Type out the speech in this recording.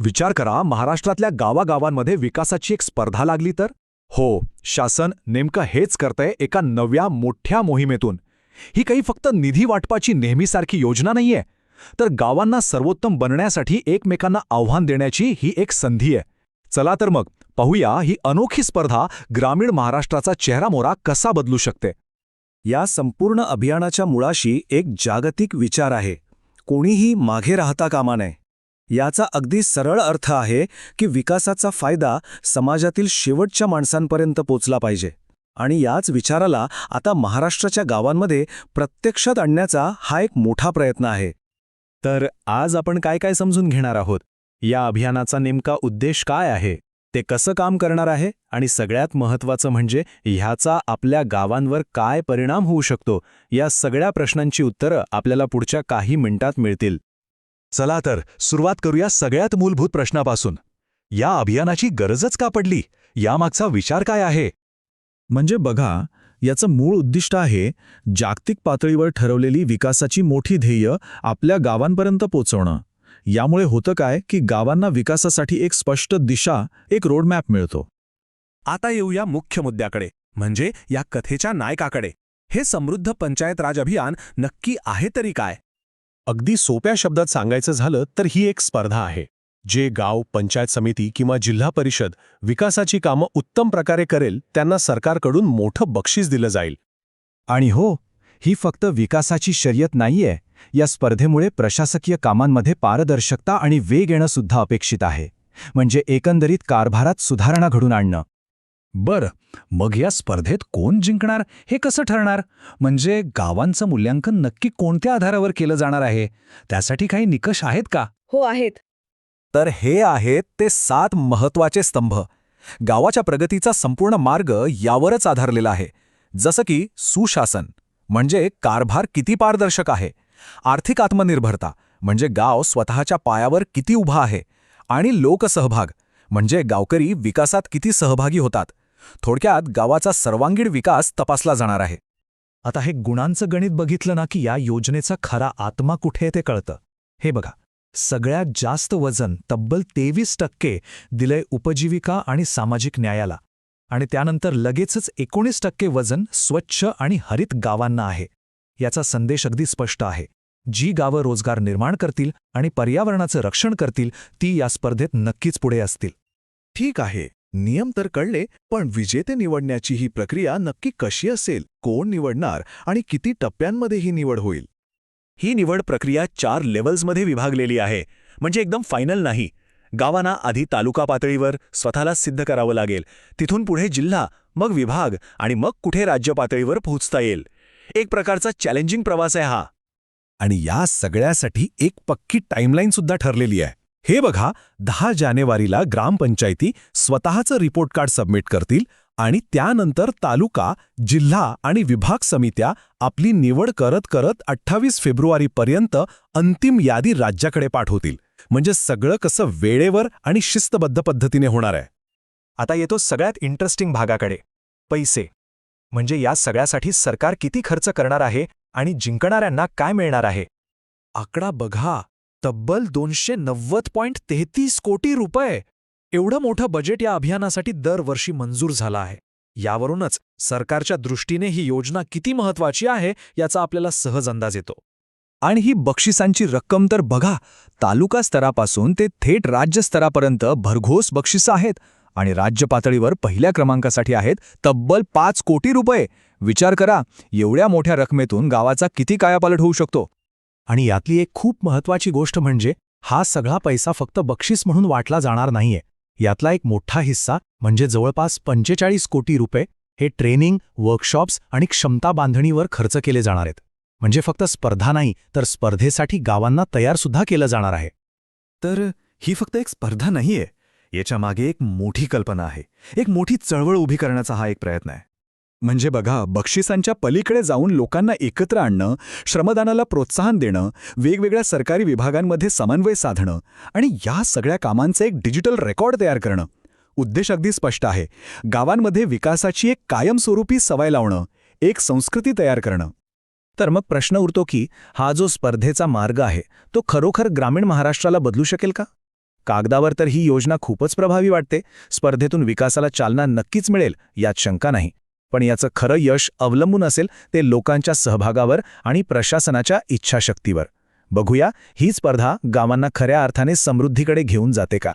विचार करा महाराष्ट्रातल्या गावागावांमध्ये विकासाची एक स्पर्धा लागली तर? हो शासन नेमकं हेच करतंय एका नव्या मोठ्या मोहिमेतून. ही काही फक्त निधी वाटपाची नेहमीसारखी योजना नाहीये. तर गावांना सर्वोत्तम बनण्यासाठी एकमेकांना आव्हान देण्याची ही एक संधी आहे. चला तर मग पाहूया ही अनोखी स्पर्धा ग्रामीण महाराष्ट्राचा चेहरामोरा कसा बदलू शकते? या संपूर्ण अभियानाच्या मुळाशी एक जागतिक विचार आहे. कोणीही मागे राहता कामा नये. याचा अगदी सरळ अर्थ आहे की विकासाचा फायदा समाजातील शेवटच्या माणसांपर्यंत पोचला पाहिजे. आणि याच विचाराला आता महाराष्ट्राच्या गावांमध्ये प्रत्यक्षात आणण्याचा हा एक मोठा प्रयत्न आहे. तर आज आपण काय काय समजून घेणार आहोत? या अभियानाचा नेमका उद्देश काय आहे? ते कसं काम करणार आहे? आणि सगळ्यात महत्त्वाचं म्हणजे ह्याचा आपल्या गावांवर काय परिणाम होऊ शकतो? या सगळ्या प्रश्नांची उत्तरं आपल्याला पुढच्या काही मिनिटात मिळतील. चला तर सुरुवात करूया सगळ्यात मूलभूत प्रश्नापासून. या अभियानाची गरजच का पडली? यामागचा विचार काय आहे? म्हणजे बघा याचं मूळ उद्दिष्ट आहे जागतिक पातळीवर ठरवलेली विकासाची मोठी ध्येय आपल्या गावांपर्यंत पोचवणं. यामुळे होतं काय की गावांना विकासासाठी एक स्पष्ट दिशा एक रोडमॅप मिळतो. आता येऊया मुख्य मुद्द्याकडे म्हणजे या कथेच्या नायकाकडे. हे समृद्ध पंचायत राज अभियान नक्की आहे तरी काय? अगदी सोप्या शब्दात सांगायचं झालं तर ही एक स्पर्धा आहे जे गाव पंचायत समिती किंवा जिल्हा परिषद विकासाची कामं उत्तम प्रकारे करेल त्यांना सरकारकडून मोठं बक्षीस दिलं जाईल. आणि हो ही फक्त विकासाची शर्यत नाहीये या स्पर्धेमुळे प्रशासकीय कामांमध्ये पारदर्शकता आणि वेग येणं सुद्धा अपेक्षित आहे म्हणजे एकंदरीत कारभारात सुधारणा घडून आणणं. बरं मग या स्पर्धेत कोण जिंकणार हे कसं ठरणार? म्हणजे गावांचं मूल्यांकन नक्की कोणत्या आधारावर केलं जाणार आहे? त्यासाठी काही निकष आहेत का? हो आहेत. तर हे आहेत ते सात महत्त्वाचे स्तंभ. गावाच्या प्रगतीचा संपूर्ण मार्ग यावरच आधारलेला आहे. जसं की सुशासन म्हणजे कारभार किती पारदर्शक आहे. आर्थिक आत्मनिर्भरता म्हणजे गाव स्वतःच्या पायावर किती उभा आहे. आणि लोकसहभाग म्हणजे गावकरी विकासात किती सहभागी होतात. थोडक्यात गावाचा सर्वांगीण विकास तपासला जाणार आहे. आता हे गुणांचं गणित बघितलं ना की या योजनेचा खरा आत्मा कुठे आहे ते कळतं. हे बघा सगळ्यात जास्त वजन तब्बल तेवीस टक्के दिलंय उपजीविका आणि सामाजिक न्यायाला. आणि त्यानंतर लगेचच एकोणीस टक्के वजन स्वच्छ आणि हरित गावांना आहे. याचा संदेश अगदी स्पष्ट आहे. जी गावं रोजगार निर्माण करतील आणि पर्यावरणाचं रक्षण करतील ती या स्पर्धेत नक्कीच पुढे असतील. ठीक आहे. नियम तर कळले पण विजेते निवडण्याची ही प्रक्रिया नक्की कशी असेल कोण निवडणार आणि किती टप्प्यांमध्ये ही निवड होईल? ही निवड प्रक्रिया चार लेवल्समध्ये विभागलेली आहे म्हणजे एकदम फायनल नाही. गावांना आधी तालुका पातळीवर स्वतःला सिद्ध करावं लागेल तिथून पुढे जिल्हा मग विभाग आणि मग कुठे राज्य पातळीवर पोहोचता येईल. एक प्रकारचा चॅलेंजिंग प्रवास आहे हा. आणि या सगळ्यासाठी एक पक्की टाईमलाईन सुद्धा ठरलेली आहे. हे बघा दहा जानेवारीला ग्रामपंचायती स्वतःचं रिपोर्ट कार्ड सबमिट करतील आणि त्यानंतर तालुका जिल्हा आणि विभाग समित्या आपली निवड करत करत अठ्ठावीस फेब्रुवारीपर्यंत अंतिम यादी राज्याकडे पाठवतील. म्हणजे सगळं कसं वेळेवर आणि शिस्तबद्ध पद्धतीने होणार आहे. आता येतो सगळ्यात इंटरेस्टिंग भागाकडे. पैसे. म्हणजे या सगळ्यासाठी सरकार किती खर्च करणार आहे आणि जिंकणाऱ्यांना काय मिळणार आहे? आकडा बघा. तब्बल दोनशे नव्वद पॉइंट तेहतीस कोटी रुपये. एवढं मोठं बजेट या अभियानासाठी दरवर्षी मंजूर झालं आहे. यावरूनच सरकारच्या दृष्टीने ही योजना किती महत्वाची आहे याचा आपल्याला सहज अंदाज येतो. आणि ही बक्षिसांची रक्कम तर बघा तालुका स्तरापासून ते थेट राज्य स्तरापर्यंत भरघोस बक्षिसं आहेत आणि राज्य पातळीवर पहिल्या क्रमांकासाठी आहेत तब्बल पाच कोटी रुपये. विचार करा एवढ्या मोठ्या रकमेतून गावाचा किती कायापालट होऊ शकतो? आणि यातली एक खूप महत्वाची गोष्ट म्हणजे हा सगळा पैसा फक्त बक्षीस म्हणून वाटला जाणार नाहीये. यातला एक मोठा हिस्सा म्हणजे जवळपास पंचेचाळीस कोटी रुपये हे ट्रेनिंग वर्कशॉप्स आणि क्षमता बांधणीवर खर्च केले जाणार आहेत. म्हणजे फक्त स्पर्धा नाही तर स्पर्धेसाठी गावांना तयारसुद्धा केलं जाणार आहे. तर ही फक्त एक स्पर्धा नाहीये. याच्या मागे एक मोठी कल्पना आहे. एक मोठी चळवळ उभी करण्याचा हा एक प्रयत्न आहे. म्हणजे बघा बक्षिसांच्या पलीकडे जाऊन लोकांना एकत्र आणणं श्रमदानाला प्रोत्साहन देणं वेगवेगळ्या सरकारी विभागांमध्ये समन्वय साधणं आणि या सगळ्या कामांचं एक डिजिटल रेकॉर्ड तयार करणं. उद्देश अगदी स्पष्ट आहे. गावांमध्ये विकासाची एक कायमस्वरूपी सवय लावणं एक संस्कृती तयार करणं. तर मग प्रश्न उरतो की हा जो स्पर्धेचा मार्ग आहे तो खरोखर ग्रामीण महाराष्ट्राला बदलू शकेल का? कागदावर तर ही योजना खूपच प्रभावी वाटते. स्पर्धेतून विकासाला चालना नक्कीच मिळेल यात शंका नाही. पण याचं खरं यश अवलंबून असेल ते लोकांच्या सहभागावर आणि प्रशासनाच्या इच्छाशक्तीवर. बघूया ही स्पर्धा गावांना खऱ्या अर्थाने समृद्धीकडे घेऊन जाते का?